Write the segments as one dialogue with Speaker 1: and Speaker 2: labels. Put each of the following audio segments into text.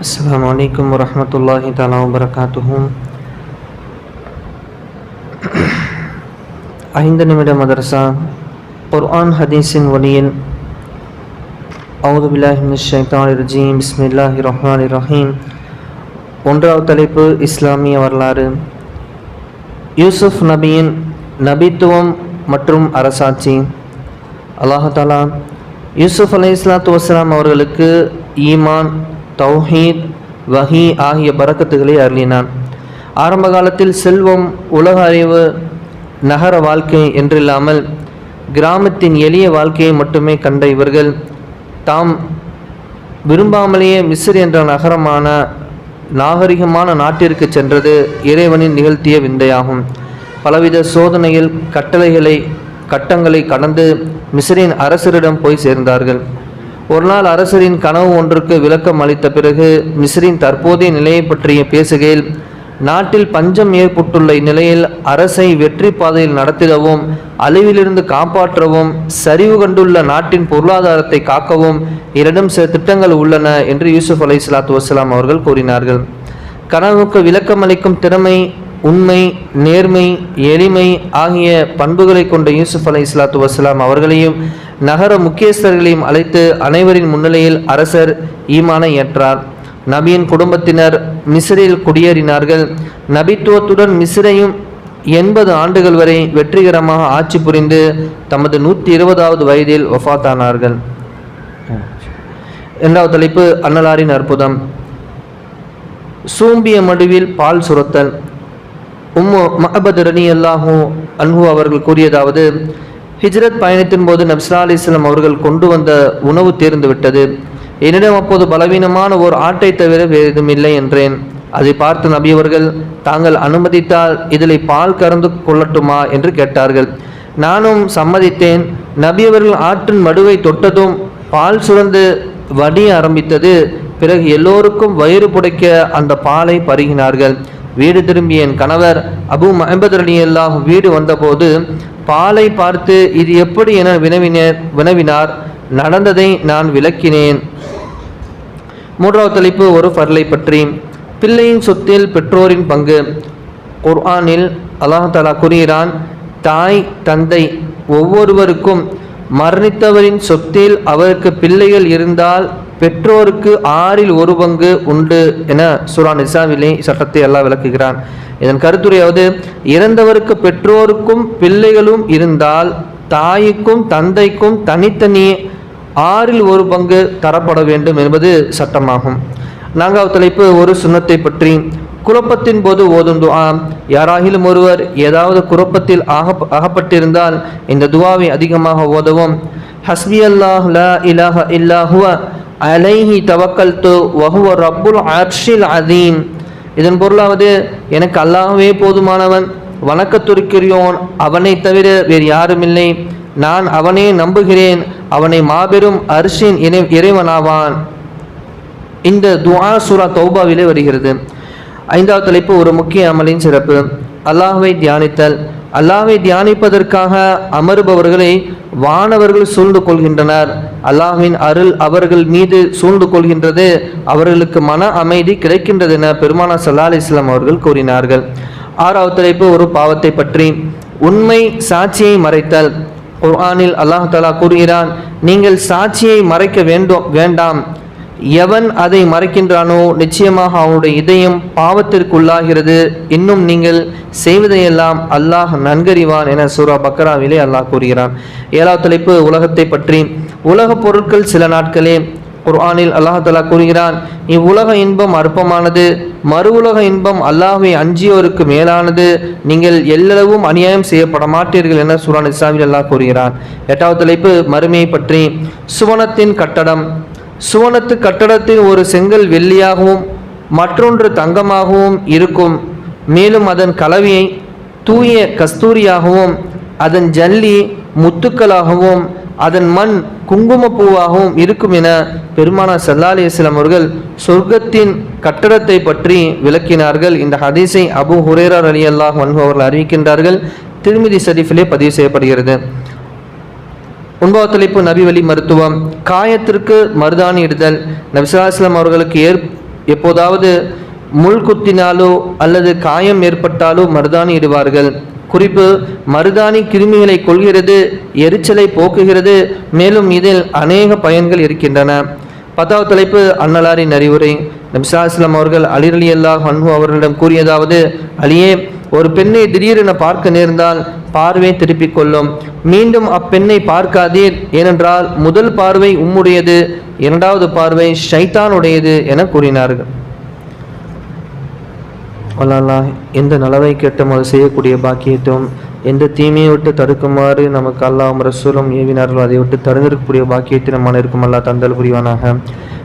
Speaker 1: السلام عليكم ورحمة الله تعالى وبركاته ஐந்து நிமிட மதரசா குர்ஆன் ஹதீஸின் ஒளியில் அவுது பில்லாஹி மினஷ் ஷைத்தானிர் ரஜீம் பிஸ்மில்லாஹி ரஹ்மானிர் ரஹீம் ஒன்றாவது தலைப்பு இஸ்லாமிய வரலாறு யூசுப் நபியின் நபித்துவம் மற்றும் அரசாட்சி அல்லாஹாலா யூசுப் அலை இஸ்லாத்து வஸ்லாம் அவர்களுக்கு ஈமான் தௌஹீத் வஹி ஆகிய பறக்கத்துகளை அருளினான். ஆரம்ப காலத்தில் செல்வம் உலக அறிவு நகர வாழ்க்கை என்றில்லாமல் கிராமத்தின் எளிய வாழ்க்கையை மட்டுமே கண்ட இவர்கள் தாம் விரும்பாமலேயே மிஸ்ர் என்ற நகரமான நாகரிகமான நாட்டிற்கு சென்றது இறைவனின் நிகழ்த்திய விந்தையாகும். பலவித சோதனையில் கட்டளைகளை கட்டங்களை கடந்து மிஸ்ரின் அரசரிடம் போய் சேர்ந்தார்கள். ஒரு நாள் அரசரின் கனவு ஒன்றுக்கு விளக்கம் அளித்த பிறகு மிஸ்ரின் தற்போதைய நிலையை பற்றிய பேசுகையில் நாட்டில் பஞ்சம் ஏற்பட்டுள்ள இந்நிலையில் அரசை வெற்றி பாதையில் நடத்திடவும் அழிவிலிருந்து காப்பாற்றவும் சரிவு கண்டுள்ள நாட்டின் பொருளாதாரத்தை காக்கவும் இரண்டும் சில திட்டங்கள் உள்ளன என்று யூசுப் அலை சலாத்து வசலாம் அவர்கள் கூறினார்கள். கனவுக்கு விளக்கமளிக்கும் திறமை உண்மை நேர்மை எளிமை ஆகிய பண்புகளை கொண்ட யூசுப் அலை இஸ்லாத்து வசலாம் அவர்களையும் நகர முக்கியஸ்தர்களையும் அழைத்து அனைவரின் முன்னிலையில் அரசர் ஈமானை ஏற்றார். நபியின் குடும்பத்தினர் மிஸ்ரில் குடியேறினார்கள். நபித்துவத்துடன் மிஸ்ரையும் எண்பது ஆண்டுகள் வரை வெற்றிகரமாக ஆட்சி புரிந்து தமது நூற்றி இருபதாவது வயதில் வஃத்தானார்கள். இரண்டாவது தலைப்பு அன்னலாரின் அற்புதம். சூம்பிய மடுவில் பால் சுரத்தல். உம்மு மஹபத் ரனி அல்லாஹூ அன்ஹு அவர்கள் கூறியதாவது ஹிஜ்ரத் பயணத்தின் போது நப்சா அலிஸ்லாம் அவர்கள் கொண்டு வந்த உணவு தீர்ந்து விட்டது என்னிடம் அப்போது பலவீனமான ஒரு ஆட்டை தவிர வேறு இல்லை என்றேன். அதை பார்த்து நபி அவர்கள் தாங்கள் அனுமதித்தால் இதில் பால் கறந்து கொள்ளட்டுமா? என்று கேட்டார்கள். நானும் சம்மதித்தேன். நபி அவர்கள் ஆற்றின் மடுவை தொட்டதும் பால் சுரந்து வடிய ஆரம்பித்தது. பிறகு எல்லோருக்கும் வயிறு புடைக்க அந்த பாலை பருகினார்கள். வீடு திரும்பிய என் கணவர் அபு மஹபத் அலி அல்லாஹ் வீடு வந்தபோது பாலை பார்த்து இது எப்படி என வினவினர் வினவினார். நடந்ததை நான் விளக்கினேன். மூன்றாவது தலைப்பு ஒரு ஃபர்லை பற்றி. பிள்ளையின் சொத்தில் பெற்றோரின் பங்கு. குர்ஆனில் அல்லாஹாலா கூறுகிறான் தாய் தந்தை ஒவ்வொருவருக்கும் மரணித்தவரின் சொத்தில் அவருக்கு பிள்ளைகள் இருந்தால் பெற்றோருக்கு ஆறில் ஒரு பங்கு உண்டு என சுரா நிசாவிலே சட்டத்தை எல்லாம் விளக்குகிறான். இதன் கருத்துரையாவது இறந்தவருக்கு பெற்றோருக்கும் பிள்ளைகளும் இருந்தால் தாய்க்கும் தந்தைக்கும் தனித்தனி ஆறில் ஒரு பங்கு தரப்பட வேண்டும் என்பது சட்டமாகும். நான்காவது தலைப்பு ஒரு சுண்ணத்தை பற்றி. குழப்பத்தின் போது ஓதும் துவா யாராகிலும் ஒருவர் ஏதாவது குழப்பத்தில் ஆக அகப்பட்டிருந்தால் இந்த துவாவை அதிகமாக ஓதவும். ஹஸ்பி அல்லாஹ் லா இலாஹ இல்லாஹுவ அலைஹி தவக்கல்து வஹுவ ரப்புல் அர்ஷில் அதீம் இதன் பொருளாவது எனக்கு அல்லாஹ்வே போதுமானவன் வணக்கத்துரிக்கிறியோன் அவனை தவிர வேறு யாருமில்லை. நான் அவனே நம்புகிறேன் அவனை மாபெரும் அரிசின் இறை இறைவனாவான். இந்த துவா சுரா தௌபாவிலே வருகிறது. ஐந்தாவது தலைப்பு ஒரு முக்கிய அமலின் சிறப்பு. அல்லாஹுவை தியானித்தல். அல்லாவை தியானிப்பதற்காக அமருபவர்களை வானவர்கள் சூழ்ந்து கொள்கின்றனர். அல்லாஹ்வின் அருள் அவர்கள் மீது சூழ்ந்து கொள்கின்றது. அவர்களுக்கு மன அமைதி கிடைக்கின்றது என பெருமானா சல்லா இஸ்லாம் அவர்கள் கூறினார்கள். ஆறாவது தலைப்பு ஒரு பாவத்தை பற்றி. உண்மை சாட்சியை மறைத்தல். குர்ஆனில் அல்லாஹ் தலா கூறுகிறான் நீங்கள் சாட்சியை மறைக்க வேண்டும் வேண்டாம். எவன் அதை மறைக்கின்றானோ நிச்சயமாக அவனுடைய இதயம் பாவத்திற்குள்ளாகிறது. இன்னும் நீங்கள் செய்வதையெல்லாம் அல்லாஹ் நன்கறிவான் என சூரா பக்ராவிலே அல்லாஹ் கூறுகிறான். ஏழாவது தலைப்பு உலகத்தை பற்றி. உலகப் பொருட்கள் சில நாட்களே குர்ஆனில் அல்லாஹ் கூறுகிறான் இவ்வுலக இன்பம் அற்பமானது மறு உலக இன்பம் அல்லாஹை அஞ்சியோருக்கு மேலானது நீங்கள் எல்லளவும் அநியாயம் செய்யப்பட மாட்டீர்கள் என சூரா நிசாவில் அல்லாஹ் கூறுகிறான். எட்டாவது தலைப்பு மறுமையை பற்றி. சுவனத்தின் கட்டடம் சுவனத்து கட்டடத்தில் ஒரு செங்கல் வெள்ளியாகவும் மற்றொன்று தங்கமாகவும் இருக்கும். மேலும் அதன் கலவையை தூய கஸ்தூரியாகவும் அதன் ஜல்லி முத்துக்களாகவும் அதன் மண் குங்குமப்பூவாகவும் இருக்கும் என பெருமானா சல்லா அலிஸ்லாம் அவர்கள் சொர்க்கத்தின் கட்டடத்தை பற்றி விளக்கினார்கள். இந்த ஹதீஸை அபு ஹுரேரார் அலி அல்லாஹ் அவர்கள் அறிவிக்கின்றார்கள். திருமிதி ஷரீஃபிலே பதிவு செய்யப்படுகிறது. ஒன்பதாவது தலைப்பு நபி வழி மருத்துவம். காயத்திற்கு மருதாணி இடுதல். நபிசுல்லாஸ்லாம் அவர்களுக்கு ஏற் எப்போதாவது முள் குத்தினாலோ அல்லது காயம் ஏற்பட்டாலோ மருதாணி இடுவார்கள். குறிப்பு மருதாணி கிருமிகளை கொள்கிறது எரிச்சலை போக்குகிறது மேலும் இதில் அநேக பயன்கள் இருக்கின்றன. பத்தாவது தலைப்பு அன்னலாரின் அறிவுரை. நபிசாஸ்லாம் அவர்கள் அலிரலி அல்லாஹ் அன்பு அவர்களிடம் கூறியதாவது அலியே ஒரு பெண்ணை திடீரென பார்க்க நேர்ந்தால் பார்வை திருப்பிக் கொள்ளும். மீண்டும் அப்பெண்ணை பார்க்காதீர். ஏனென்றால் முதல் பார்வை உம்முடையது இரண்டாவது பார்வை ஷைத்தானுடையது என கூறினார்கள். வல்லல்லா எந்த நலவை கேட்டும் அது செய்யக்கூடிய பாக்கியத்தும் எந்த தீமையை விட்டு தடுக்குமாறு நமக்கு அல்லாஹ் ரசூலும் ஏவினார்களோ அதை விட்டு தடுந்திருக்கக்கூடிய பாக்கியத்தை நம்ம அல்லா தந்தல் புரிவானாக.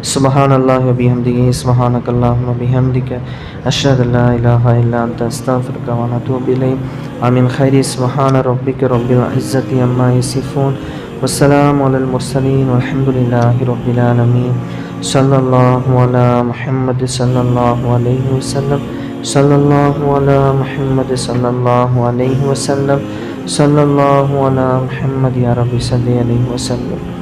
Speaker 1: سبحان الله وبحمده سبحانك اللهم وبحمدك أشهد أن لا إله إلا أنت أستغفرك وأتوب إليك ومن خير سبحان ربك رب العزة عما يصفون والسلام على المرسلين والحمد لله رب العالمين صلى الله على محمد صلى الله عليه وسلم. صلى الله على محمد صلى الله عليه وسلم. صلى الله على محمد يا رب صلى عليه وسلم.